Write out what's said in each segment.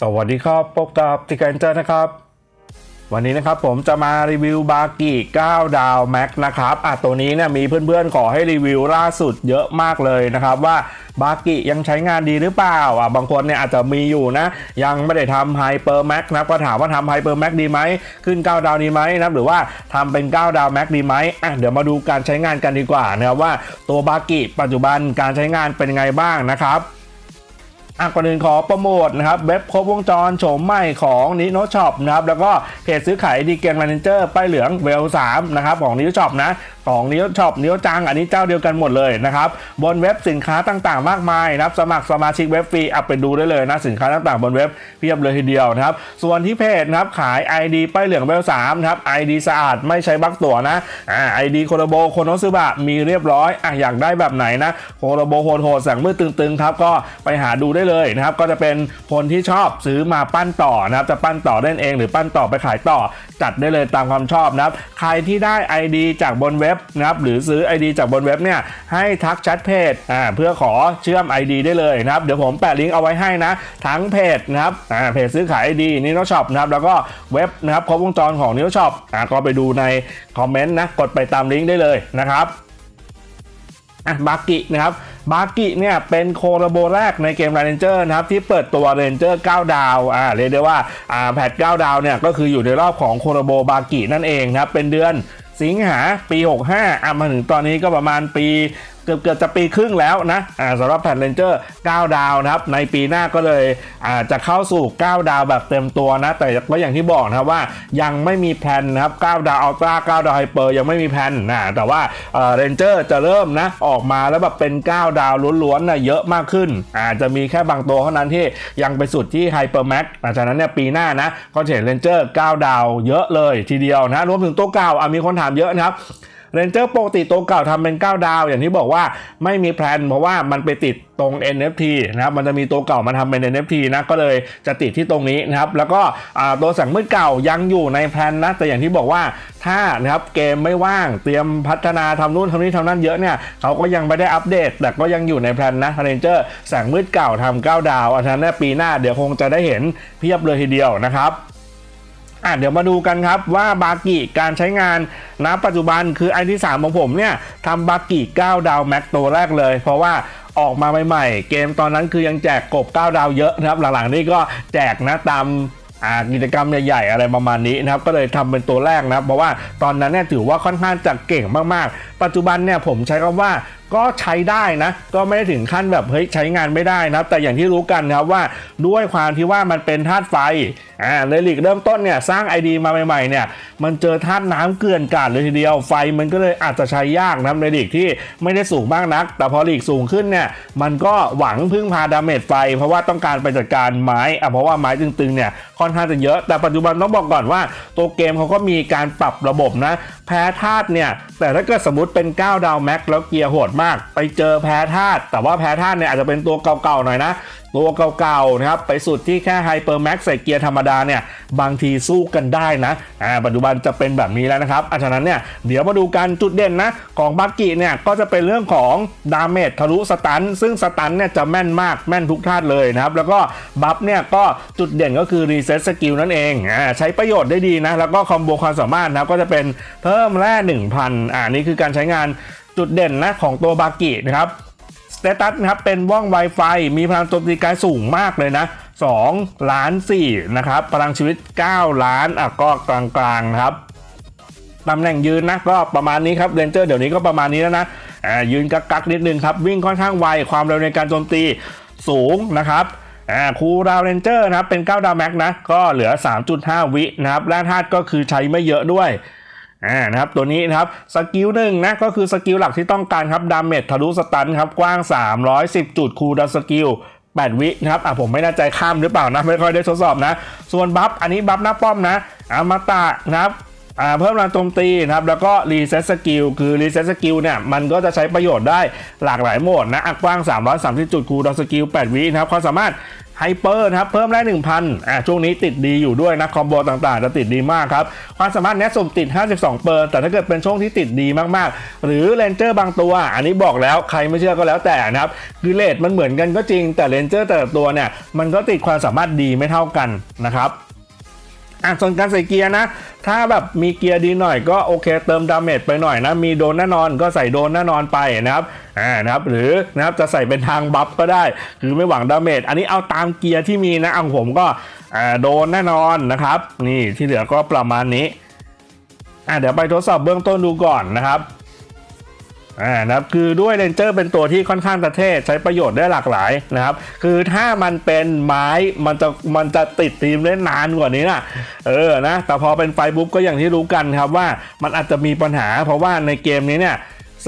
สวัสดีครับพบกับติกันเจอร์นะครับ วันนี้นะครับผมจะมารีวิวบากิ9ดาวแม็กนะครับอะตัวนี้เนี่ยมีเพื่อนๆขอให้รีวิวล่าสุดเยอะมากเลยนะครับว่าบากิยังใช้งานดีหรือเปล่าอะบางคนเนี่ยอาจจะมีอยู่นะ ยังไม่ได้ทำไฮเปอร์แม็กนะก็ถามว่าทำไฮเปอร์แม็กดีไหมขึ้น 9 ดาวดีไหมนะหรือว่าทำเป็น 9 ดาวแม็กดีไหมอะเดี๋ยวมาดูการใช้งานกันดีกว่านะครับว่าตัวบากิปัจจุบันการใช้งานเป็นไงบ้างนะครับ อะก่อนอื่นขอโปรโมทนะครับเว็บครบวงจรโฉมใหม่ของนิโนช็อปนะครับแล้วก็เพจซื้อขายดีเกมแมเนเจอร์ป้ายเหลืองเวล3นะครับของนิโนช็อปนะ ของนิโนช็อปนิโนจังอันนี้เจ้าเดียวกันหมดเลยนะครับบนเว็บสินค้าต่างๆ มากมายนะครับสมัครสมาชิกเว็บฟรีอัปไปดูได้เลยนะสินค้าต่างๆ บนเว็บเพียบเลยทีเดียวนะครับส่วนที่เพจนะครับขาย ID ป้ายเหลืองเวล3นะครับ ID สะอาดไม่ใช้บักตัวนะอ่า ID โคโรโบโคโนซึบะมีเรียบร้อยอะอยากได้แบบไหนนะโคโรโบโหดๆแสงมืดตึงๆครับก็ไปหาดูได้เลยนะครับก็จะเป็นคนที่ชอบซื้อมาปั้นต่อนะครับจะปั้นต่อเล่นเอง หรือปั้นต่อไปขายต่อจัดได้เลยตามความชอบนะครับใครที่ได้ ID จากบนเว็บนะครับหรือซื้อ ID จากบนเว็บเนี่ยให้ทักแชทเพจอ่าเพื่อขอเชื่อม ID ได้เลยนะครับเดี๋ยวผมแปะลิงก์เอาไว้ให้นะ ทั้งเพจนะครับอ่าเพจซื้อขาย ID นิโนช็อปนะครับแล้วก็เว็บนะครับครบวงจรของนิโนช็อปอ่าก็ไปดูในคอมเมนต์นะกดไปตามลิงก์ได้เลยนะครับอะบากินะครับบากิเนี่ยเป็นโคโรโบแรกในเกม r รนเจอร์นะครับที่เปิดตัวเรนเจอร์9ดาวอ่าเรียกได้ว่าอ่าแพท9ดาวเนี่ยก็คืออยู่ในรอบของโคโรโบบากินั่นเองนะครับเป็นเดือน สิงหาปี 65อะมาถึงตอนนี้ก็ประมาณปี เกือบเกือบจะปีครึ่งแล้วนะสำหรับแพทเรนเจอร์9ดาวนะครับในปีหน้าก็เลยอาจะเข้าสู่ 9 ดาวแบบเต็มตัวนะ แต่ก็อย่างที่บอกนะว่ายังไม่มีแพลนนะครับ 9 ดาวอัลตร้า9ดาวไฮเปอร์ยังไม่มีแพลนนะแต่ว่าเรนเจอร์จะเริ่มนะออกมาแล้วแบบเป็น 9 ดาวล้วนๆนะเยอะมากขึ้น อาจจะมีแค่บางตัวเท่านั้นที่ยังไปสุดที่ไฮเปอร์แม็กหลังจากนั้นเนี่ยปีหน้านะก็เห็นเรนเจอร์9ดาวเยอะเลยทีเดียวนะรวมถึงตัวเก่าอะมีคนถามเยอะนะครับ เรนเจอร์ปกติตัวเก่าทำเป็น 9 ดาว อย่างที่บอกว่าไม่มีแพลนเพราะว่ามันไปติดตรง NFT นะครับมันจะมีตัวเก่ามาทำเป็น NFT นะก็เลยจะติดที่ตรงนี้นะครับแล้วก็ตัวแสงมืดเก่ายังอยู่ในแพลนนะแต่อย่างที่บอกว่าถ้านะครับเกมไม่ว่างเตรียมพัฒนาทำนู่นทำนี่ทำนั่นเยอะเนี่ยเขาก็ยังไม่ได้อัปเดต แต่ก็ยังอยู่ในแพลนนะเรนเจอร์แสงมืดเก่าทำ9ดาวอันนั้นนี่ยปีหน้าเดี๋ยวคงจะได้เห็นเพียบเลยทีเดียวนะครับ อะเดี๋ยวมาดูกันครับว่าบากิการใช้งานณปัจจุบันคือไอที่ 3 ของผมเนี่ยทำบากิ9 ดาวแม็กตัวแรกเลย เพราะว่าออกมาใหม่ๆ เกมตอนนั้นคือยังแจกกบ 9 ดาวเยอะนะครับ หลังๆ นี่ก็แจกนะตามกิจกรรมใหญ่ๆอะไรประมาณนี้นะครับก็เลยทำเป็นตัวแรกนะครับเพราะว่าตอนนั้นเนี่ยถือว่าค่อนข้างจะเก่งมากๆ ปัจจุบันเนี่ยผมใช้คำว่า ก็ใช้ได้นะ ก็ไม่ได้ถึงขั้นแบบเฮ้ยใช้งานไม่ได้นะครับ แต่อย่างที่รู้กันนะครับว่าด้วยความที่ว่ามันเป็นธาตุไฟอ่าในลีกเริ่มต้นเนี่ยสร้าง ID มาใหม่ๆเนี่ยมันเจอธาตุน้ำเกลื่อนกาดเลยทีเดียวไฟมันก็เลยอาจจะใช้ยากนะครับในลีกที่ไม่ได้สูงมากนัก แต่พอลีกสูงขึ้นเนี่ยมันก็หวังพึ่งพาดาเมจไฟ เพราะว่าต้องการไปจัดการไม้อะเพราะว่าไม้ตึงๆเนี่ยค่อนข้างจะเยอะ แต่ปัจจุบันต้องบอกก่อนว่าตัวเกมเขาก็มีการปรับระบบนะแพ้ธาตุเนี่ย แต่ถ้าเกิดสมมติเป็น 9 ดาวแม็กแล้วเกียร์โหดมาก ไปเจอแพ้ธาตุแต่ว่าแพ้ธาตุเนี่ยอาจจะเป็นตัวเก่าๆหน่อยนะ ตัวเก่าๆนะครับไปสุดที่แค่ไฮเปอร์แม็กใส่เกียร์ธรรมดาเนี่ยบางทีสู้กันได้นะอ่าปัจจุบันจะเป็นแบบนี้แล้วนะครับอาฉะนั้นเนี่ยเดี๋ยวมาดูกันจุดเด่นนะของบักกี้เนี่ยก็จะเป็นเรื่องของดาเมจทะลุสตัน ซึ่งสตันเนี่ยจะแม่นมากแม่นทุกธาเลยนะครับแล้วก็บัฟเนี่ยก็จุดเด่นก็คือรีเซ็ตสกิลนั่นเองอ่าใช้ประโยชน์ได้ดีนะแล้วก็คอมโบความสามารถนะก็จะเป็นเพิ่มแร่ 1,000อ่านี่คือการใช้งานจุดเด่นนะของตัวบากินะครับ สเตตัสนะครับเป็นว่อง Wi-Fi มีพลังโจมตีกายสูงมากเลยนะ 2 ล้าน4นะครับพลังชีวิต 9 ล้านอะก็กลางๆนะครับตำแหน่งยืนนะก็ประมาณนี้ครับเรนเจอร์เดี๋ยวนี้ก็ประมาณนี้แล้วนะยืนกักกักๆนิดนึงครับ วิ่งค่อนข้างไวความเร็วในการโจมตีสูงนะครับคูดาวเรนเจอร์นะครับเป็น 9 ดาวแม็กนะ ก็เหลือ 3.5 วินะครับแร่ธาตุก็คือใช้ไม่เยอะด้วย อ่านะครับตัวนี้นะครับสกิลหนึ่งนะก็คือสกิลหลักที่ต้องการครับดาเมจทะลุสตันครับกว้าง 310 จุดคูลดาสกิล8 วินะครับอะผมไม่แน่ใจข้ามหรือเปล่านะไม่ค่อยได้ทดสอบนะ ส่วนบัฟอันนี้บัฟหน้าป้อมนะอามตะนะครับอ่าเพิ่มแรงโจมตีนะครับแล้วก็รีเซ็ตสกิลคือรีเซ็ตสกิลเนี่ยมันก็จะใช้ประโยชน์ได้หลากหลายโหมดนะอะกว้าง 330 จุดคูดาวสกิล 8 วินะครับความสามารถ ไฮเปอร์นะครับเพิ่มได้ 1,000อ่าช่วงนี้ติดดีอยู่ด้วยนะคอมโบต่างๆ จะติดดีมากครับ ความสามารถเนทสุ่มติด 52 เปอร์แต่ถ้าเกิดเป็นช่วงที่ติดดีมากๆ หรือเลนเจอร์บางตัว อันนี้บอกแล้วใครไม่เชื่อก็แล้วแต่นะครับคือเลทมันเหมือนกันก็จริงแต่เลนเจอร์แต่ละตัวเนี่ยมันก็ติดความสามารถดีไม่เท่ากันนะครับ อะส่วนการใส่เกียร์นะ ถ้าแบบมีเกียร์ดีหน่อยก็โอเคเติมดาเมจไปหน่อยนะ มีโดนแน่นอนก็ใส่โดนแน่นอนไปนะครับอ่านะครับหรือนะครับจะใส่เป็นทางบัฟก็ได้คือไม่หวังดาเมจอันนี้เอาตามเกียร์ที่มีนะเอาผมก็อ่าโดนแน่นอนนะครับ นี่ที่เหลือก็ประมาณนี้อ่าเดี๋ยวไปทดสอบเบื้องต้นดูก่อนนะครับ อ่านะครับคือด้วยเรนเจอร์เป็นตัวที่ค่อนข้างประเทศใช้ประโยชน์ได้หลากหลายนะครับ คือถ้ามันเป็นไม้มันจะมันจะติดทีมได้นานกว่านี้นะเออนะแต่พอเป็นไฟบุ๊บก็อย่างที่รู้กันครับว่ามันอาจจะมีปัญหา เพราะว่าในเกมนี้เนี่ย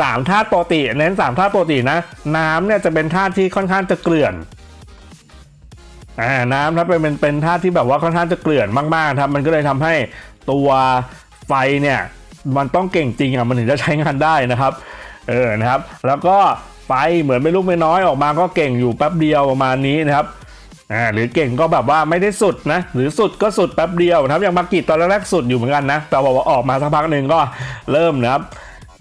สามธาตุปกติเน้นสามธาตุปกตินะ น้ำเนี่ยจะเป็นธาตุที่ค่อนข้างจะเกลื่อนอ่าน้ำครับเป็นเป็นเป็นธาตุที่แบบว่าค่อนข้างจะเกลื่อนมากๆครับมันก็เลยทำให้ตัวไฟเนี่ยมันต้องเก่งจริงอะมันถึงจะใช้งานได้นะครับ เออนะครับ แล้วก็ไฟเหมือนไม่ลูกไม่น้อยออกมาก็เก่งอยู่แป๊บเดียวประมาณนี้นะครับอ่าหรือเก่งก็แบบว่าไม่ได้สุดนะหรือสุดก็สุดแป๊บเดียวนะครับอย่างมากิตอนแรกสุดอยู่เหมือนกันนะแต่บอกว่าออกมาสักพักหนึ่งก็เริ่มนะครับ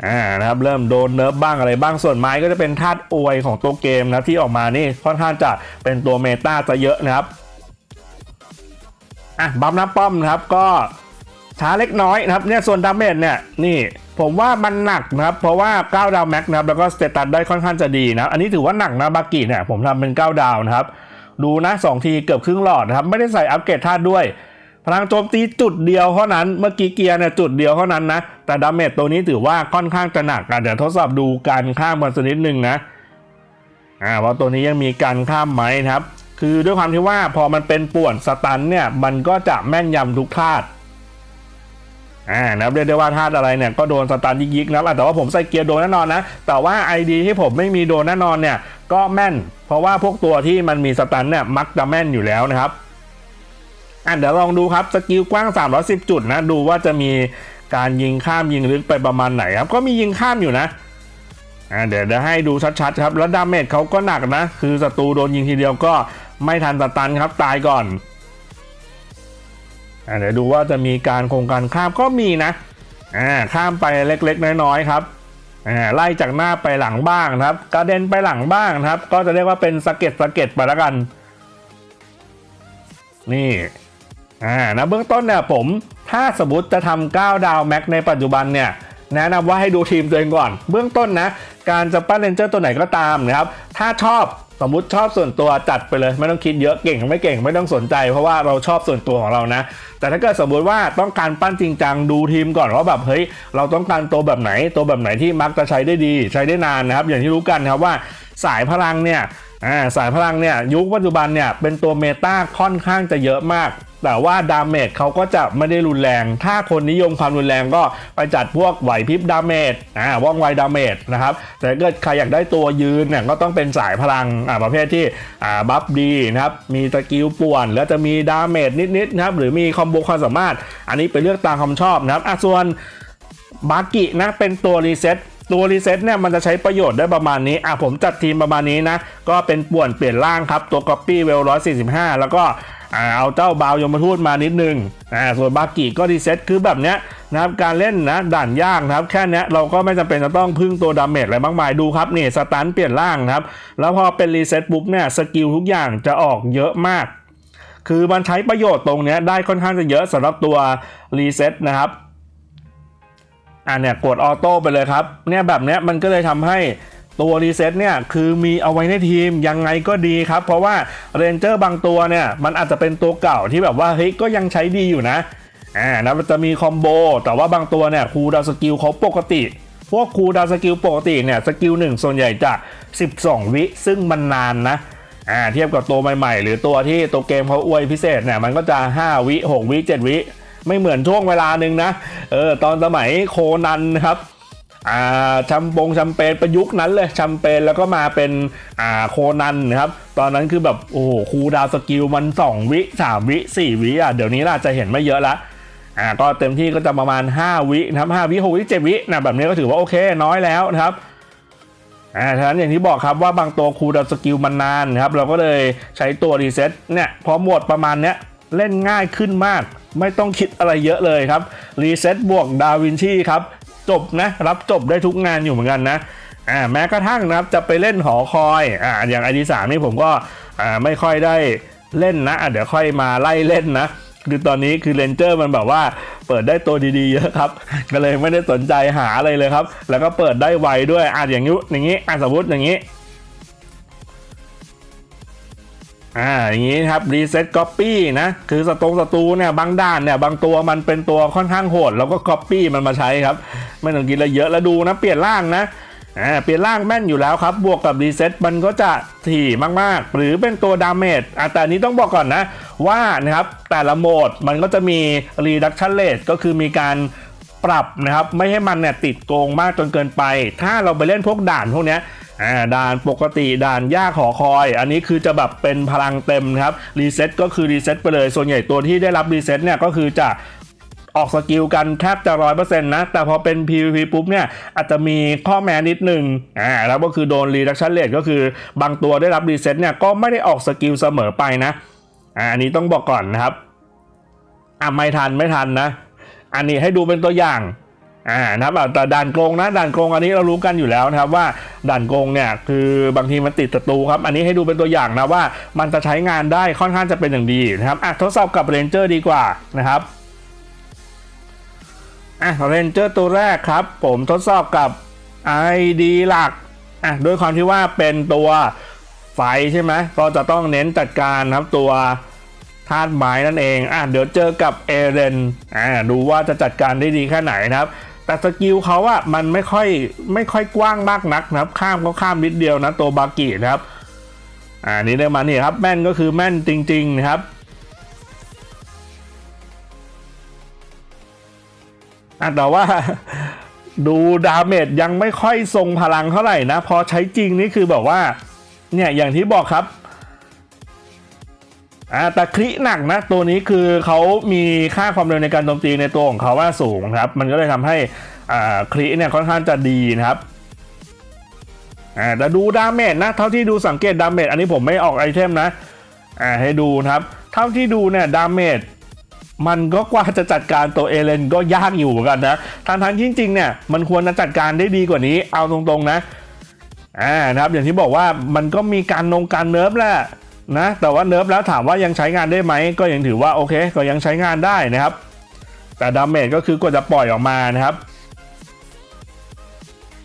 อ่านะครับเริ่มโดนเนิร์ฟบ้างอะไรบ้างส่วนไม้ก็จะเป็นธาตุอวยของตัวเกมนะที่ออกมานี่ค่อนข้างจะเป็นตัวเมตาจะเยอะนะครับอะบัมน้ำป้อมนะครับก็ช้าเล็กน้อยนะครับเนี่ยส่วนดาเมจเนี่ยนี่ ผมว่ามันหนักนะครับเพราะว่า 9 ดาวแม็กนะครับแล้วก็สเตตัสได้ค่อนข้างจะดีนะอันนี้ถือว่าหนักนะบากิเนี่ยผมทำเป็น 9 ดาวนะครับดูนะ 2 ทีเกือบครึ่งหลอดนะครับไม่ได้ใส่อัปเกรดธาตุด้วย พลังโจมตีจุดเดียวเท่านั้นเมื่อกี้เกียร์เนี่ยจุดเดียวเท่านั้นนะแต่ดาเมจตัวนี้ถือว่าค่อนข้างจะหนักอะเดี๋ยวทดสอบดูการข้ามกันสักนิดนึงนะอ่าว่าตัวนี้ยังมีการข้ามไหมนะครับ คือด้วยความที่ว่าพอมันเป็นป่วนสตันเนี่ยมันก็จะแม่นยำทุกธาตุ อ่านะครับเรียกได้ว่าธาตุอะไรเนี่ยก็โดนสตันยิกๆนะครับอะแต่ว่าผมใส่เกียร์โดนแน่นอนนะ แต่ว่า ID ที่ผมไม่มีโดนแน่นอนเนี่ยก็แม่น เพราะว่าพวกตัวที่มันมีสตันเนี่ยมักจะแม่นอยู่แล้วนะครับอะเดี๋ยวลองดูครับสกิลกว้าง 310 จุดนะดูว่าจะมีการยิงข้ามยิงลึกไปประมาณไหนครับ ก็มียิงข้ามอยู่นะอ่าเดี๋ยวเดี๋ยวให้ดูชัดๆครับแล้วดาเมจเขาก็หนักนะ คือศัตรูโดนยิงทีเดียวก็ไม่ทันสตันครับตายก่อน เดี๋ยวดูว่าจะมีการโครงการข้ามก็มีนะข้ามไปเล็กๆ น้อยๆครับไล่จากหน้าไปหลังบ้างครับ กระเด็นไปหลังบ้างครับ ก็จะเรียกว่าเป็นสะเก็ดสะเก็ดไปแล้วกัน นี่อ่านะเบื้องต้นเนี่ยผมถ้าสมมติจะทำ9ดาวแม็กในปัจจุบันเนี่ยแนะนำว่าให้ดูทีมตัวเองก่อน เบื้องต้นนะ การจะปั้นเลนเจอร์ตัวไหนก็ตามนะครับ ถ้าชอบ สมมติชอบส่วนตัวจัดไปเลย ไม่ต้องคิดเยอะเก่งไม่เก่งไม่ต้องสนใจ เพราะว่าเราชอบส่วนตัวของเรานะ แต่ถ้าเกิดสมมุติว่าต้องการปั้นจริงจังดูทีมก่อนว่าแบบเฮ้ยเราต้องการตัวแบบไหนตัวแบบไหนที่มักจะใช้ได้ดี ใช้ได้นานนะครับ อย่างที่รู้กันนะครับว่าสายพลังเนี่ย อ่าสายพลังเนี่ยยุคปัจจุบันเนี่ยเป็นตัวเมตาค่อนข้างจะเยอะมาก แต่ว่าดาเมจเขาก็จะไม่ได้รุนแรง ถ้าคนนิยมความรุนแรงก็ไปจัดพวกไหวพริบดาเมจอ่าว่องไวดาเมจนะครับแต่เกิดใครอยากได้ตัวยืนเนี่ยก็ต้องเป็นสายพลังอ่าประเภทที่อ่าบัฟดีนะครับมีสกิลป่วน แล้วจะมีดาเมจนิดๆนะครับหรือมีคอมโบความสามารถ อันนี้ไปเลือกตามความชอบนะครับอะส่วนบากินะเป็นตัวรีเซ็ต ตัวรีเซ็ตเนี่ยมันจะใช้ประโยชน์ได้ประมาณนี้ อะผมจัดทีมประมาณนี้นะ ก็เป็นป่วนเปลี่ยนร่างครับ ตัวก๊อปปี้เวล145แล้วก็เอาเจ้าบาวยมทูตมานิดนึงอ่าส่วนบากิก็รีเซ็ตคือแบบเนี้ยนะครับการเล่นนะด่านยากนะครับแค่นี้เราก็ไม่จำเป็นจะต้องพึ่งตัวดาเมจอะไรมากมายดูครับนี่สตันเปลี่ยนร่างนะครับ แล้วพอเป็นรีเซ็ตปุ๊บเนี่ยสกิลทุกอย่างจะออกเยอะมาก คือมันใช้ประโยชน์ตรงเนี้ยได้ค่อนข้างจะเยอะสำหรับตัวรีเซ็ตนะครับ อะเนี่ยกดออโต้ไปเลยครับเนี่ยแบบเนี้ยมันก็เลยทำให้ตัวรีเซ็ตเนี่ยคือมีเอาไว้ในทีมยังไงก็ดีครับ เพราะว่าเรนเจอร์บางตัวเนี่ยมันอาจจะเป็นตัวเก่าที่แบบว่าเฮ้ยก็ยังใช้ดีอยู่นะอ่านะมันจะมีคอมโบแต่ว่าบางตัวเนี่ยครูดาวสกิลเขาปกติพวกครูดาวสกิลปกติเนี่ยสกิลหนึ่งส่วนใหญ่จะ 12 วิ ซึ่งมันนานนะอ่าเทียบกับตัวใหม่ๆ หรือตัวที่ตัวเกมเขาอวยพิเศษเนี่ยมันก็จะ 5 วิ 6 วิ 7 วิ ไม่เหมือนช่วงเวลาหนึ่งนะ เออตอนสมัยโคนันครับอ่าชัมปงแชมเปญประยุกต์นั้นเลยแชมเปญแล้วก็มาเป็นอ่าโคนันนะครับ ตอนนั้นคือแบบโอ้โหคูดาวสกิลมัน 2 วิ 3 วิ 4 วิอะเดี๋ยวนี้น่าจะเห็นไม่เยอะละอ่าก็เต็มที่ก็จะประมาณ 5 วินะครับ5วิ6วิ7วินะแบบนี้ก็ถือว่าโอเคน้อยแล้วนะครับอ่าฉะนั้นอย่างที่บอกครับว่าบางตัวคูดาวสกิลมันนานนะครับเราก็เลยใช้ตัวรีเซ็ตเนี่ยพอหมดประมาณเนี้ยเล่นง่ายขึ้นมาก ไม่ต้องคิดอะไรเยอะเลยครับรีเซ็ตบวกดาวินชีครับจบนะรับจบได้ทุกงานอยู่เหมือนกันนะอ่าแม้กระทั่งนะครับจะไปเล่นหอคอยอ่าอย่างไอดีสามนี่ผมก็อ่าไม่ค่อยได้เล่นนะอะเดี๋ยวค่อยมาไล่เล่นนะคือตอนนี้คือเลนเจอร์มันแบบว่าเปิดได้ตัวดีๆเยอะครับ ก็เลยไม่ได้สนใจหาอะไรเลยครับ แล้วก็เปิดได้ไวด้วยอะอย่างนี้อย่างนี้อะสมมติอย่างนี้ อ่าอย่างนี้ครับรีเซ็ตก๊อปปี้นะคือสตรงศัตรูเนี่ยบางด้านเนี่ยบางตัวมันเป็นตัวค่อนข้างโหดแล้วก็ก๊อปปี้มันมาใช้ครับ ไม่ต้องกินอะไรเยอะแล้วดูนะเปลี่ยนร่างนะอ่าเปลี่ยนร่างแม่นอยู่แล้วครับ บวกกับรีเซ็ตมันก็จะถี่มากๆ หรือเป็นตัวดาเมจอะแต่นี้ต้องบอกก่อนนะ ว่านะครับแต่ละโหมดมันก็จะมี reduction rate ก็คือมีการปรับนะครับไม่ให้มันเนี่ยติดโกงมากจนเกินไป ถ้าเราไปเล่นพวกด่านพวกเนี้ย อ่าด่านปกติด่านยากหอคอย อันนี้คือจะแบบเป็นพลังเต็มครับรีเซ็ตก็คือรีเซ็ตไปเลยส่วนใหญ่ตัวที่ได้รับรีเซ็ตเนี่ยก็คือจะออกสกิลกันแทบจะร้อยเปอร์เซ็นต์นะ แต่พอเป็น PVP ปุ๊บเนี่ยอาจจะมีข้อแม้นิดหนึ่งอ่าแล้วก็คือโดน reduction rate ก็คือบางตัวได้รับรีเซ็ตเนี่ยก็ไม่ได้ออกสกิลเสมอไปนะอ่าอันนี้ต้องบอกก่อนนะครับอะไม่ทันไม่ทันนะ อันนี้ให้ดูเป็นตัวอย่าง อ่านะครับแต่ด่านโกงนะด่านโกงอันนี้เรารู้กันอยู่แล้วนะครับว่าด่านโกงเนี่ยคือบางทีมันติดศัตรูครับ อันนี้ให้ดูเป็นตัวอย่างนะว่ามันจะใช้งานได้ค่อนข้างจะเป็นอย่างดีนะครับอะทดสอบกับเรนเจอร์ดีกว่านะครับอะเรนเจอร์ตัวแรกครับ ผมทดสอบกับ ID หลักอะด้วยความที่ว่าเป็นตัวไฟใช่ไหมก็จะต้องเน้นจัดการนะครับตัวธาตุไม้นั่นเอง อะ เดี๋ยวเจอกับเอเรน อ่า ดูว่าจะจัดการได้ดีแค่ไหนนะครับ แต่สกิลเขาอะมันไม่ค่อยไม่ค่อยกว้างมากนักนะครับ ข้ามก็ข้ามนิดเดียวนะตัวบากินะครับ อ่านี่ได้มานี่ครับ แม่นก็คือแม่นจริงๆนะครับอะแต่ว่าดูดาเมจยังไม่ค่อยทรงพลังเท่าไหร่นะ พอใช้จริงนี่คือแบบว่า เนี่ยอย่างที่บอกครับ อ่าแต่คลิหนักนะตัวนี้คือเขามีค่าความเร็วในการโจมตีในตัวของเขาว่าสูงครับ มันก็เลยทำให้อ่าคลิเนี่ยค่อนข้างจะดีนะครับอ่าแต่ดูดาเมจนะ เท่าที่ดูสังเกตดาเมจอันนี้ผมไม่ออกไอเทมนะอ่าให้ดูนะครับ เท่าที่ดูเนี่ยดาเมจมันก็กว่าจะจัดการตัวเอเลนก็ยากอยู่เหมือนกันนะทางทางจริงๆเนี่ยมันควรจะจัดการได้ดีกว่านี้เอาตรงๆนะอ่านะครับอย่างที่บอกว่ามันก็มีการนงการเนิร์ฟแหละ นะแต่ว่าเนิร์ฟแล้วถามว่ายังใช้งานได้ไหม ก็ยังถือว่าโอเค ก็ยังใช้งานได้นะครับ แต่ดาเมจก็คือกว่าจะปล่อยออกมานะครับ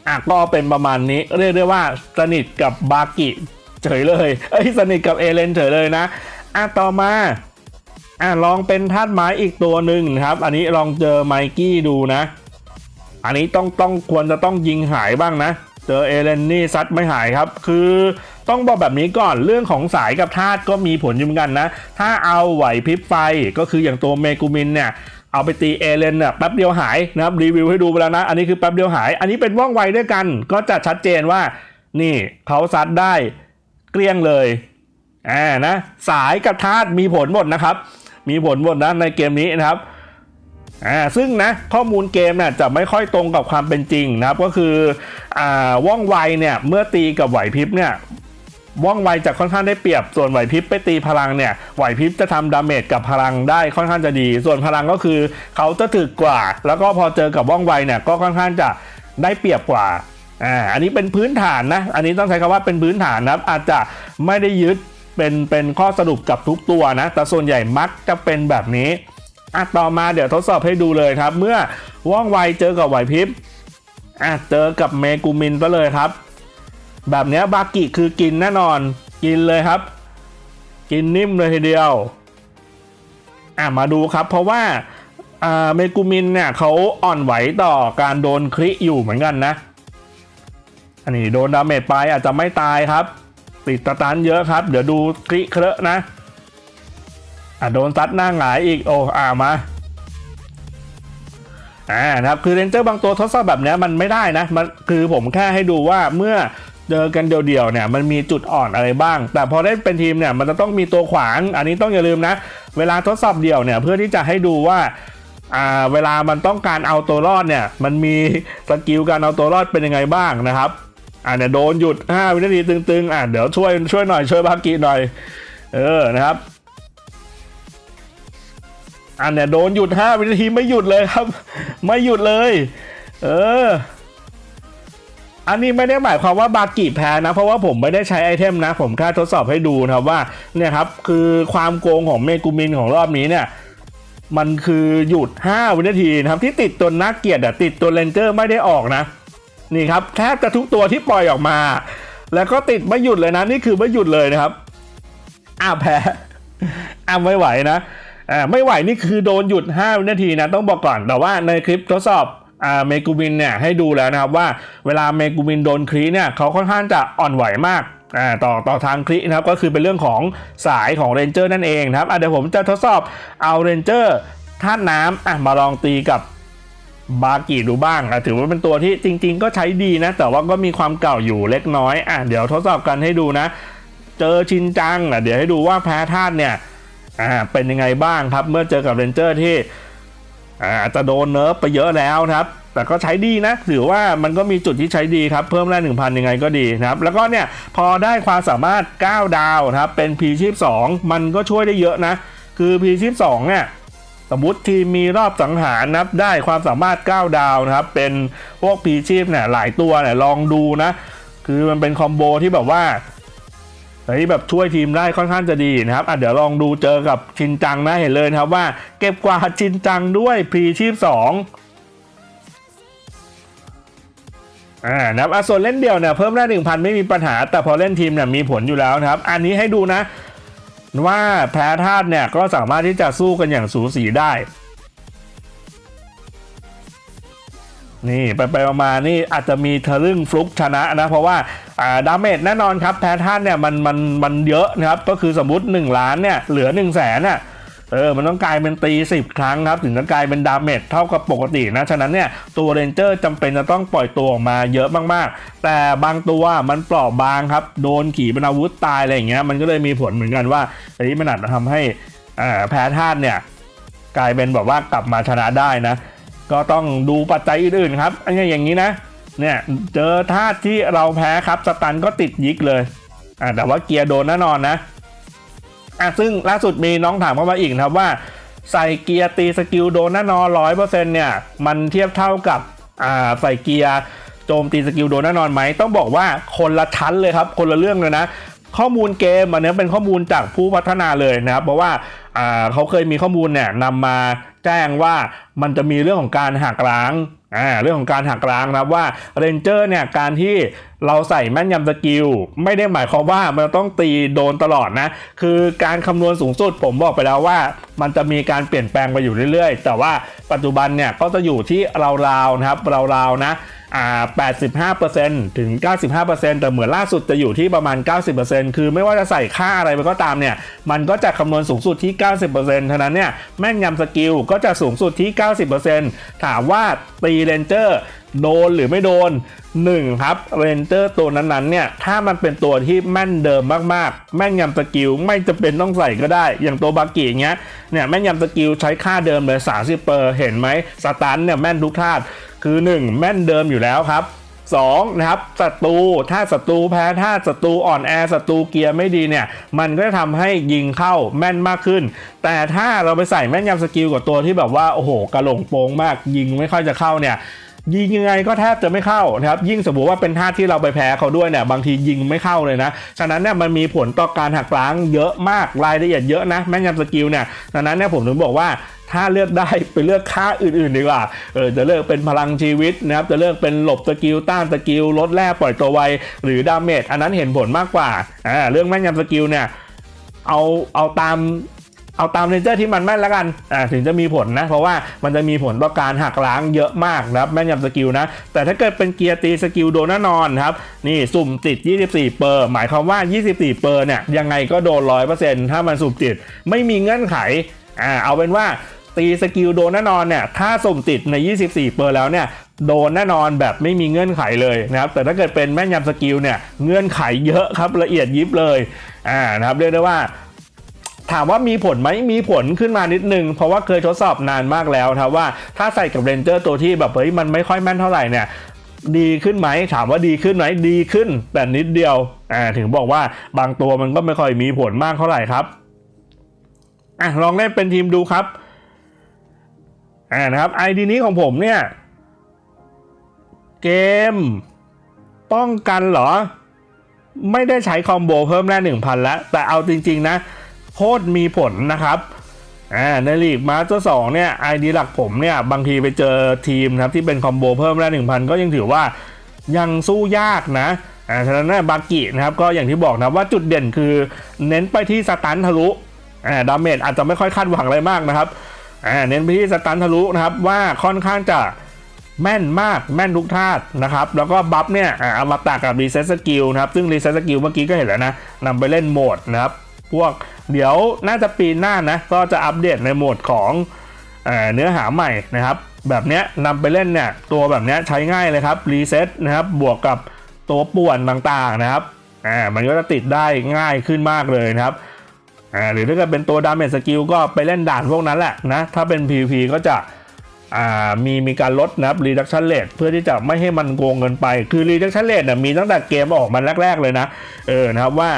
อะก็เป็นประมาณนี้เรียกได้ว่าสนิทกับบากิเฉยเลยเอ้ยสนิทกับเอเลนเฉยเลยนะอะต่อมาอะลองเป็นธาตุไม้อีกตัวหนึ่งนะครับ อันนี้ลองเจอไมกี้ดูนะ อันนี้ต้องต้องควรจะต้องยิงหายบ้างนะ เจอเอเลนนี่ซัดไม่หายครับ คือ ต้องบอกแบบนี้ก่อนเรื่องของสายกับธาตุก็มีผลอยู่เหมือนกันนะ ถ้าเอาไหวพริบไฟก็คืออย่างตัวเมกูมินเนี่ยเอาไปตีเอเลนเนี่ยแป๊บเดียวหายนะครับรีวิวให้ดูไปแล้วนะ อันนี้คือแป๊บเดียวหาย อันนี้เป็นว่องไวด้วยกัน ก็จะชัดเจนว่า นี่เขาซัดได้เกลี้ยงเลยอ่านะสายกับธาตุมีผลหมดนะครับ มีผลหมดนะในเกมนี้นะครับอ่าซึ่งนะข้อมูลเกมเนี่ยจะไม่ค่อยตรงกับความเป็นจริงนะครับ ก็คืออ่าว่องไวเนี่ยเมื่อตีกับไหวพริบเนี่ย ว่องไวจะค่อนข้างได้เปรียบ ส่วนไหวพริบไปตีพลังเนี่ย ไหวพริบจะทำดาเมจกับพลังได้ค่อนข้างจะดี ส่วนพลังก็คือเขาจะถึกกว่า แล้วก็พอเจอกับว่องไวเนี่ยก็ค่อนข้างจะได้เปรียบกว่า อ่า อันนี้เป็นพื้นฐานนะ อันนี้ต้องใช้คำว่าเป็นพื้นฐานนะอาจจะไม่ได้ยึดเป็นเป็นข้อสรุปกับทุกตัวนะ แต่ส่วนใหญ่มักจะเป็นแบบนี้ อะต่อมาเดี๋ยวทดสอบให้ดูเลยครับ เมื่อว่องไวเจอกับไหวพริบ อะเจอกับเมกูมินซะเลยครับ แบบนี้บากิคือกินแน่นอน กินเลยครับ กินนิ่มเลยทีเดียว อะมาดูครับ เพราะว่าอ่าเมกูมินเนี่ยเขาอ่อนไหวต่อการโดนคริอยู่เหมือนกันนะ อันนี้โดนดาเมจไปอาจจะไม่ตายครับ ติดตะตันเยอะครับ เดี๋ยวดูคริเครอะนะ อะโดนซัดหน้าหงายอีกโอ้อ่ามาอ่านะครับคือเรนเจอร์บางตัวทดสอบแบบนี้มันไม่ได้นะมันคือผมแค่ให้ดูว่าเมื่อ เจอกันเดี่ยวๆเนี่ยมันมีจุดอ่อนอะไรบ้าง แต่พอได้เป็นทีมเนี่ยมันจะต้องมีตัวขวาง อันนี้ต้องอย่าลืมนะ เวลาทดสอบเดี่ยวเนี่ยเพื่อที่จะให้ดูว่าอ่าเวลามันต้องการเอาตัวรอดเนี่ยมันมีสกิลการเอาตัวรอดเป็นยังไงบ้างนะครับอ่าเนี่ยโดนหยุด 5 วินาทีตึงๆอะเดี๋ยวช่วยช่วยหน่อยช่วยบากิหน่อย เออนะครับอันเนี่ยโดนหยุด 5 วินาทีไม่หยุดเลยครับ ไม่หยุดเลย เออ อันนี้ไม่ได้หมายความว่าบากิแพ้นะ เพราะว่าผมไม่ได้ใช้ไอเทมนะ ผมแค่ทดสอบให้ดูนะครับว่าเนี่ยครับคือความโกงของเมกูมินของรอบนี้เนี่ยมันคือหยุด 5 วินาทีนะครับที่ติดตัวนักเกียรติติดตัวเลนเจอร์ไม่ได้ออกนะ นี่ครับแทบจะทุกตัวที่ปล่อยออกมา แล้วก็ติดไม่หยุดเลยนะ นี่คือไม่หยุดเลยนะครับอ้าแพ้อ้าไม่ไหวนะอ่าไม่ไหวนี่คือโดนหยุด 5 วินาทีนะต้องบอกก่อนแต่ว่าในคลิปทดสอบ เมกูมินเนี่ยให้ดูแล้วนะครับว่าเวลาเมกูมินโดนคลีเนี่ยเขาค่อนข้างจะอ่อนไหวมากต่อต่อทางคลีนะครับก็คือเป็นเรื่องของสายของเรนเจอร์นั่นเองนะครับเดี๋ยวผมจะทดสอบเอาเรนเจอร์ธาน้ำมาลองตีกับบากิดูบ้างอะถือว่าเป็นตัวที่จริง ๆ ก็ใช้ดีนะ แต่ว่าก็มีความเก่าอยู่เล็กน้อยอะเดี๋ยวทดสอบกันให้ดูนะ เจอชินจังอะเดี๋ยวให้ดูว่าแพ้ธาตุเนี่ยอ่าเป็นยังไงบ้างครับ เมื่อเจอกับเรนเจอร์ที่ อาจจะโดนเนิร์ฟไปเยอะแล้วนะครับ แต่ก็ใช้ดีนะถือว่ามันก็มีจุดที่ใช้ดีครับ เพิ่มแร่หนึ่งพันยังไงก็ดีนะครับ แล้วก็เนี่ยพอได้ความสามารถ 9 ดาวนะครับ เป็น P ชีพ2มันก็ช่วยได้เยอะนะ คือ P ชีพ2เนี่ยสมมติทีมมีรอบสังหารนับได้ความสามารถ 9 ดาวนะครับ เป็นพวกพีชีพเนี่ยหลายตัวเนี่ยลองดูนะ คือมันเป็นคอมโบที่แบบว่า เฮ้ยแบบช่วยทีมได้ค่อนข้างจะดีนะครับอะเดี๋ยวลองดูเจอกับชินจังนะเห็นเลยนะครับว่า เก็บกวาดชินจังด้วยพีชีพ2อ่านะครับอะส่วนเล่นเดี่ยวเนี่ยเพิ่มได้หนึ่งพันไม่มีปัญหา แต่พอเล่นทีมเนี่ยมีผลอยู่แล้วนะครับ อันนี้ให้ดูนะว่าแพ้ธาตุเนี่ยก็สามารถที่จะสู้กันอย่างสูสีได้ นี่ไปไปๆมาๆนี่อาจจะมีทะลึ่งฟลุกชนะนะ เพราะว่า ดาเมจแน่นอนครับแพ้ธาตุเนี่ยมันมันมันเยอะนะครับ ก็คือสมมติ 1 ล้านเนี่ยเหลือ 1 0 0 0 0แสนน่ะเออ มันต้องกลายเป็นตี 10 ครั้งครับ ถึงจะกลายเป็นดาเมจเท่ากับปกตินะ ฉะนั้นเนี่ย ตัวเรนเจอร์จำเป็นจะต้องปล่อยตัวออกมาเยอะมากๆ แต่บางตัวมันเปราะบางครับ โดนขี่เป็นอาวุธตายอะไรอย่างเงี้ย มันก็เลยมีผลเหมือนกันว่าเฮ้ยมันอาจจะทำให้อ่าแพ้ธาตุเนี่ย กลายเป็นแบบว่ากลับมาชนะได้นะ ก็ต้องดูปัจจัยอื่นๆครับอันนี้อย่างนี้นะ เนี่ยเจอธาตุที่เราแพ้ครับสตันก็ติดยิกเลยอ่าแต่ว่าเกียร์โดนแน่นอนนะอะซึ่งล่าสุดมีน้องถามเข้ามาอีกนะครับว่า ใส่เกียร์ตีสกิลโดนแน่นอนร้อยเปอร์เซ็นต์เนี่ยมันเทียบเท่ากับอ่าใส่เกียร์โจมตีสกิลโดนแน่นอนไหมต้องบอกว่าคนละชั้นเลยครับ คนละเรื่องเลยนะ ข้อมูลเกมอันนี้เป็นข้อมูลจากผู้พัฒนาเลยนะครับ เพราะว่าอ่าเขาเคยมีข้อมูลเนี่ยนำมาแจ้งว่ามันจะมีเรื่องของการหักล้าง อ่าเรื่องของการหักล้างนะครับว่าเรนเจอร์เนี่ยการที่เราใส่แม่นยำสกิล ไม่ได้หมายความว่ามันต้องตีโดนตลอดนะ คือการคำนวณสูงสุดผมบอกไปแล้วว่า มันจะมีการเปลี่ยนแปลงไปอยู่เรื่อยๆ แต่ว่าปัจจุบันเนี่ยก็จะอยู่ที่ราวๆนะครับราวๆนะ 85%ถึง 95%แต่เหมือนล่าสุดจะอยู่ที่ประมาณ 90%คือไม่ว่าจะใส่ค่าอะไรไปก็ตามเนี่ย มันก็จะคำนวณสูงสุดที่ 90%เท่านั้นเนี่ย แม่นยำสกิลก็จะสูงสุดที่ 90%ถามว่าตีเรนเจอร์ โดนหรือไม่โดน 1 ครับเรนเจอร์ตัวนั้นๆเนี่ยถ้ามันเป็นตัวที่แม่นเดิมมากๆ แม่นยำสกิลไม่จะเป็นต้องใส่ก็ได้ อย่างตัวบากิอย่างเงี้ยเนี่ยแม่นยำสกิลใช้ค่าเดิมเลย 30เปอร์เห็นไหมสตันเนี่ยแม่นทุกธาตุคือ 1 แม่นเดิมอยู่แล้วครับ2นะครับศัตรูถ้าศัตรูแพ้ถ้าศัตรูอ่อนแอศัตรูเกียร์ไม่ดีเนี่ย มันก็จะทำให้ยิงเข้าแม่นมากขึ้น แต่ถ้าเราไปใส่แม่นยำสกิลกับตัวที่แบบว่า โอ้โหกระหลงโปงมากยิงไม่ค่อยจะเข้าเนี่ย ยิงยังไงก็แทบจะไม่เข้านะครับยิ่งสมมติว่าเป็นท่าที่เราไปแพ้เขาด้วยเนี่ยบางทียิงไม่เข้าเลยนะฉะนั้นเนี่ยมันมีผลต่อการหักล้างเยอะมากรายละเอียดเยอะนะแม่นยำสกิลเนี่ยฉะนั้นเนี่ยผมถึงบอกว่าถ้าเลือกได้ไปเลือกค่าอื่นๆดีกว่า เออจะเลือกเป็นพลังชีวิตนะครับ จะเลือกเป็นหลบสกิลต้านสกิลลดแร่ปล่อยตัวไวหรือดาเมจอันนั้นเห็นผลมากกว่า อ่าเรื่องแม่นยำสกิลเนี่ยเอาเอาตาม เอาตามเรนเจอร์ที่มันแม่นแล้วกันอ่าถึงจะมีผลนะ เพราะว่ามันจะมีผลต่อการหักล้างเยอะมากนะครับแม่นยำสกิลนะ แต่ถ้าเกิดเป็นเกียร์ตีสกิลโดนแน่นอนครับ นี่สุ่มติด 24 เปอร์ หมายความว่า 24 เปอร์เนี่ยยังไงก็โดน 100%ถ้ามันสุ่มติดไม่มีเงื่อนไขอ่าเอาเป็นว่าตีสกิลโดนแน่นอนเนี่ยถ้าสุ่มติดใน 24 เปอร์แล้วเนี่ยโดนแน่นอนแบบไม่มีเงื่อนไขเลยนะครับ แต่ถ้าเกิดเป็นแม่นยำสกิลเนี่ยเงื่อนไขเยอะครับละเอียดยิบเลยอ่านะครับเรียกได้ว่า ถามว่ามีผลไหมมีผลขึ้นมานิดนึง เพราะว่าเคยทดสอบนานมากแล้วครับว่าถ้าใส่กับเรนเจอร์ตัวที่แบบเฮ้ยมันไม่ค่อยแม่นเท่าไหร่เนี่ยดีขึ้นไหมถามว่าดีขึ้นไหมดีขึ้น แต่นิดเดียวอ่าถึงบอกว่าบางตัวมันก็ไม่ค่อยมีผลมากเท่าไหร่ครับอะลองเล่นเป็นทีมดูครับอ่านะครับไอดีนี้ของผมเนี่ย เกม ป้องกันเหรอ ไม่ได้ใช้คอมโบเพิ่มแร่หนึ่งพันแล้ว แต่เอาจริง ๆ นะ โคตรมีผลนะครับอ่าในลีกมาสเตอร์สองเนี่ยไอดีหลักผมเนี่ยบางทีไปเจอทีมครับที่เป็นคอมโบเพิ่มแร่หนึ่งพันก็ยังถือว่ายังสู้ยากนะอ่าฉะนั้นบากินะครับก็อย่างที่บอกนะว่าจุดเด่นคือเน้นไปที่สตันทะลุอ่าดาเมจอาจจะไม่ค่อยคาดหวังอะไรมากนะครับอ่าเน้นไปที่สตันทะลุนะครับว่าค่อนข้างจะแม่นมากแม่นทุกธานะครับ แล้วก็บัฟเนี่ยอาเอามาตากกับรีเซ็ตสกิลนะครับ ซึ่งรีเซ็ตสกิลเมื่อกี้ก็เห็นแล้วนะนำไปเล่นโหมดนะครับ พวก เดี๋ยวน่าจะปีหน้านะ ก็จะอัปเดตในโหมดของเเนื้อหาใหม่นะครับ แบบนี้นำไปเล่นเนี่ยตัวแบบนี้ใช้ง่ายเลยครับรีเซ็ตนะครับบวกกับตัวป่วนต่างๆนะครับอ่ามันก็จะติดได้ง่ายขึ้นมากเลยนะครับอ่าหรือถ้าเกิดเป็นตัวดาเมจสกิลก็ไปเล่นด่านพวกนั้นแหละนะถ้าเป็น PVP ก็จะอ่ามีมีการลดนะครับ reduction rate เพื่อที่จะไม่ให้มันโกงเงินไป คือ reduction rate เนี่ยมีตั้งแต่เกมออกมาแรก ๆเลยนะเออนะครับว่า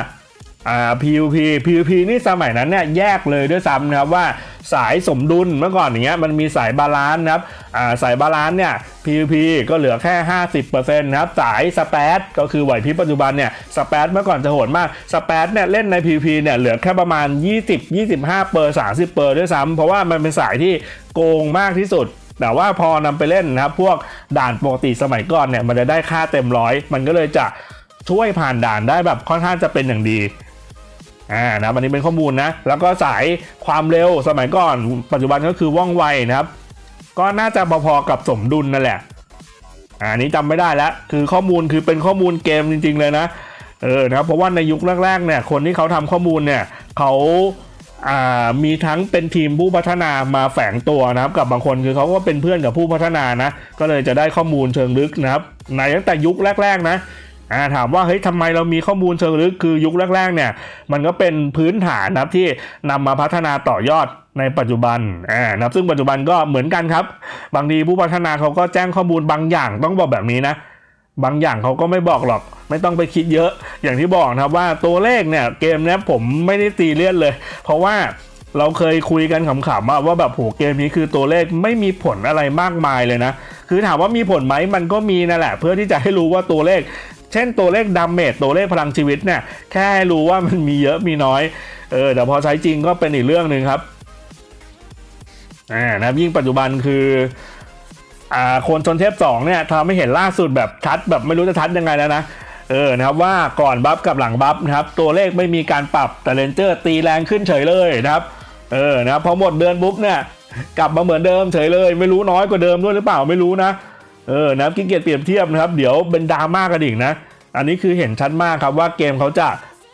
อ่า PVP PVP นี่สมัยนั้นเนี่ยแยกเลยด้วยซ้ำนะครับว่าสายสมดุลเมื่อก่อนอย่างเงี้ยมันมีสายบาลานซ์นะครับอ่าสายบาลานซ์เนี่ย PVP ก็เหลือแค่ 50%นะครับสายสเปซก็คือไหวพริบปัจจุบันเนี่ยสเปซเมื่อก่อนจะโหดมากสเปซเนี่ยเล่นใน PVP เนี่ยเหลือแค่ประมาณ 20 25เปอร์30เปอร์ด้วยซ้ำเพราะว่ามันเป็นสายที่โกงมากที่สุดแต่ว่าพอนำไปเล่นนะครับพวกด่านปกติสมัยก่อนเนี่ยมันจะได้ค่าเต็มร้อยมันก็เลยจะช่วยผ่านด่านได้แบบค่อนข้างจะเป็นอย่างดี อ่านะอันนี้เป็นข้อมูลนะ แล้วก็สายความเร็วสมัยก่อน ปัจจุบันก็คือว่องไวนะครับ ก็น่าจะพอๆกับสมดุลนั่นแหละอ่าอันนี้จำไม่ได้แล้วคือข้อมูลคือเป็นข้อมูลเกมจริง ๆ เลยนะเออนะครับเพราะว่าในยุคแรกๆเนี่ยคนที่เขาทำข้อมูลเนี่ยเขาอ่ามีทั้งเป็นทีมผู้พัฒนามาแฝงตัวนะครับกับบางคนคือเขาก็เป็นเพื่อนกับผู้พัฒนานะ ก็เลยจะได้ข้อมูลเชิงลึกนะครับในตั้งแต่ยุคแรก ๆ นะ อ่าถามว่าเฮ้ยทำไมเรามีข้อมูลเชิงลึกคือยุคแรกๆเนี่ย มันก็เป็นพื้นฐานนะครับที่นำมาพัฒนาต่อยอดในปัจจุบันอ่านะซึ่งปัจจุบันก็เหมือนกันครับ บางทีผู้พัฒนาเขาก็แจ้งข้อมูลบางอย่างต้องบอกแบบนี้นะบางอย่างเขาก็ไม่บอกหรอก ไม่ต้องไปคิดเยอะ อย่างที่บอกนะครับว่าตัวเลขเนี่ยเกมนี้ผมไม่ได้ตีเลียนเลย เพราะว่าเราเคยคุยกันขำๆว่าแบบโหเกมนี้คือตัวเลขไม่มีผลอะไรมากมายเลยนะ คือถามว่ามีผลไหมมันก็มีนั่นแหละ เพื่อที่จะให้รู้ว่าตัวเลข เช่นตัวเลขดาเมจตัวเลขพลังชีวิตเนี่ยแค่ให้รู้ว่ามันมีเยอะมีน้อยเออแต่พอใช้จริงก็เป็นอีกเรื่องหนึ่งครับอ่านะครับยิ่งปัจจุบันคืออ่าคนชนเทพ2เนี่ยทำให้เห็นล่าสุดแบบชัดแบบไม่รู้จะชัดยังไงแล้วนะเออนะครับว่าก่อนบัฟกับหลังบัฟนะครับตัวเลขไม่มีการปรับแต่เลนเจอร์ตีแรงขึ้นเฉยเลยนะครับเออนะครับพอหมดเดือนปุ๊บเนี่ยกลับมาเหมือนเดิมเฉยเลย ไม่รู้น้อยกว่าเดิมด้วยหรือเปล่าไม่รู้นะ เออนะครับขี้เกียจเปรียบเทียบนะครับ เดี๋ยวเป็นดราม่ากันอีกนะ อันนี้คือเห็นชัดมากครับว่าเกมเขาจะ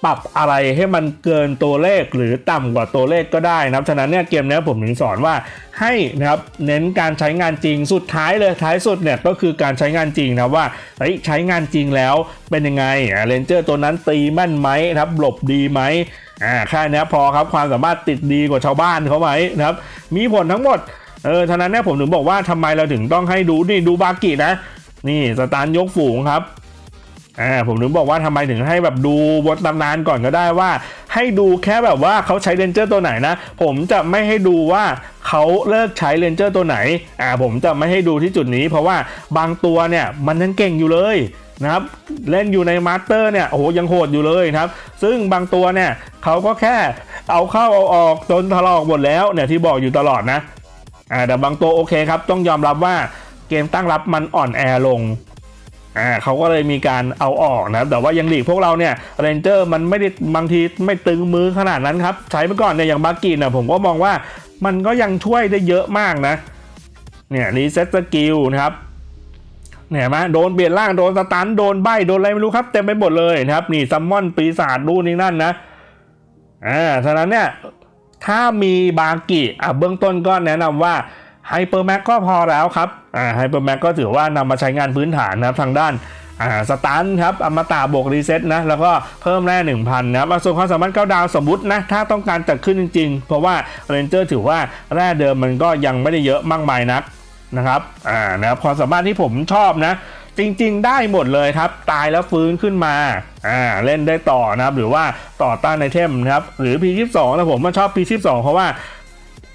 ปรับอะไรให้มันเกินตัวเลขหรือต่ำกว่าตัวเลขก็ได้นะครับ ฉะนั้นเนี่ยเกมนี้ผมถึงสอนว่าให้นะครับเน้นการใช้งานจริงสุดท้ายเลยท้ายสุดเนี่ยก็คือการใช้งานจริงนะว่าเฮ้ยใช้งานจริงแล้วเป็นยังไงเลนเจอร์ตัวนั้นตีแม่นไหมครับหลบดีไหมอ่าแค่นี้พอครับความสามารถติดดีกว่าชาวบ้านเขาไหมนะครับมีผลทั้งหมด เออฉะนั้นเนี่ยผมถึงบอกว่าทำไมเราถึงต้องให้ดูนี่ดูบากินะ นี่สตาร์ยกฝูงครับอ่าผมถึงบอกว่าทำไมถึงให้แบบดูบนตำนานก่อนก็ได้ว่า ให้ดูแค่แบบว่าเขาใช้เรนเจอร์ตัวไหนนะ ผมจะไม่ให้ดูว่าเขาเลิกใช้เรนเจอร์ตัวไหนอ่าผมจะไม่ให้ดูที่จุดนี้ เพราะว่าบางตัวเนี่ยมันยังเก่งอยู่เลยนะครับเล่นอยู่ในมาสเตอร์เนี่ยโอ้โหยังโหดอยู่เลยครับ ซึ่งบางตัวเนี่ยเขาก็แค่เอาเข้าเอาออกจนทะลอกหมดแล้วเนี่ยที่บอกอยู่ตลอดนะ อ่าแต่บางตัวโอเคครับ ต้องยอมรับว่าเกมตั้งรับมันอ่อนแอลงอ่าเขาก็เลยมีการเอาออกนะแต่ว่ายังหลีกพวกเราเนี่ยเรนเจอร์มันไม่ได้บางทีไม่ตึงมือขนาดนั้นครับ ใช้ไปก่อนเนี่ยอย่างบากินนะผมก็มองว่ามันก็ยังช่วยได้เยอะมากนะ เนี่ยรีเซ็ตสกิลนะครับเนี่ยเห็นไหมโดนเปลี่ยนร่างโดนสตันโดนใบโดนอะไรไม่รู้ครับเต็มไปหมดเลยนะครับ นี่ซัมมอนปีศาจนู่นนี่นั่นนะอ่าฉะนั้นเนี่ย ถ้ามีบากิอะเบื้องต้นก็แนะนำว่าไฮเปอร์แม็กก็พอแล้วครับอ่าไฮเปอร์แม็กก็ถือว่านำมาใช้งานพื้นฐานนะครับทางด้านอ่าสตันครับอมตะบวกรีเซ็ตนะแล้วก็เพิ่มแร่หนึ่งพันนะครับส่วนความสามารถเก้าดาวสมมตินะถ้าต้องการจัดขึ้นจริง ๆ เพราะว่าเรนเจอร์ถือว่าแร่เดิมมันก็ยังไม่ได้เยอะมากมายนักนะครับอ่านะครับความสามารถที่ผมชอบนะ จริง ๆ ได้หมดเลยครับ ตายแล้วฟื้นขึ้นมาอ่าเล่นได้ต่อนะครับ หรือว่าต่อต้านไอเทมนะครับ หรือ P22 นะผมมันชอบ P22 เพราะว่า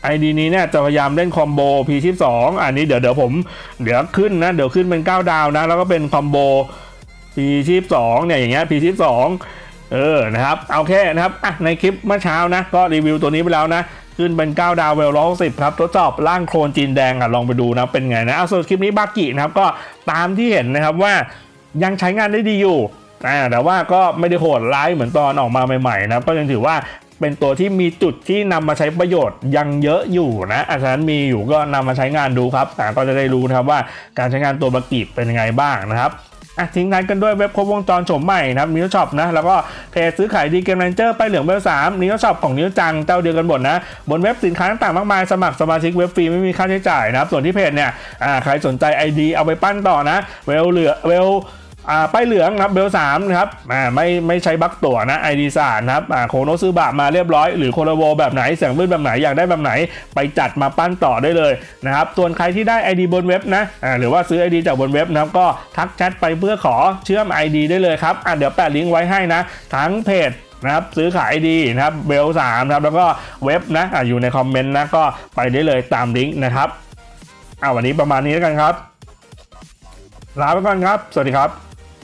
ไอดีนี้เนี่ยจะพยายามเล่นคอมโบ P12 อันนี้เดี๋ยวเดี๋ยวผมเดี๋ยวขึ้นนะ เดี๋ยวขึ้นเป็น 9 ดาวนะ แล้วก็เป็นคอมโบ P12 เนี่ยอย่างเงี้ย P12 เออนะครับโอเคนะครับอะในคลิปเมื่อเช้านะ ก็รีวิวตัวนี้ไปแล้วนะ ขึ้นเป็น 9 ดาวเวลร้อยสิบครับทดสอบร่างโคลนจีนแดงอะลองไปดูนะเป็นไงนะเอาส่วนคลิปนี้บากินะครับก็ตามที่เห็นนะครับว่ายังใช้งานได้ดีอยู่อแต่ว่าก็ไม่ได้โหดร้ายเหมือนตอนออกมาใหม่ๆนะก็ยังถือว่าเป็นตัวที่มีจุดที่นำมาใช้ประโยชน์ยังเยอะอยู่นะอาจารย์มีอยู่ก็นำมาใช้งานดูครับอ่ก็จะได้รู้นะครับว่าการใช้งานตัวบากิเป็นยังไงบ้างนะครับ อะทิ้งท้ายกันด้วยเว็บครบวงจรโฉมใหม่นะครับนิวช็อปนะแล้วก็เพจซื้อขายดีเกมเรนเจอร์ไปเหลืองเวลสามนิวช็อปของนิวจังเจ้าเดียวกันหมดนะ บนเว็บสินค้าต่างๆมากมายสมัครสมาชิกเว็บฟรีไม่มีค่าใช้จ่ายนะครับ ส่วนที่เพจเนี่ยอ่าใครสนใจ ID เอาไปปั้นต่อนะเวลเหลือเวล อ่าป้ายเหลืองนะครับเบลสามนะครับอ่าไม่ไม่ใช้บั๊กตั๋วนะ ID สานะครับอ่าโคโนซื้อบะมาเรียบร้อย หรือโคโลโวแบบไหนเสียงลื่นแบบไหนอยากได้แบบไหน ไปจัดมาปั้นต่อได้เลยนะครับส่วนใครที่ได้ ID บนเว็บนะอ่าหรือว่าซื้อ ID จากบนเว็บนะครับก็ทักแชทไปเพื่อขอเชื่อม ID ได้เลยครับอ่าเดี๋ยวแปะลิงก์ไว้ให้นะ ทั้งเพจนะครับซื้อขายดีนะครับเบลสามครับแล้วก็เว็บนะอะอยู่ในคอมเมนต์นะก็ไปได้เลยตามลิงก์นะครับอ่าวันนี้ประมาณนี้แล้วกันครับลาไปก่อนครับ สวัสดีครับ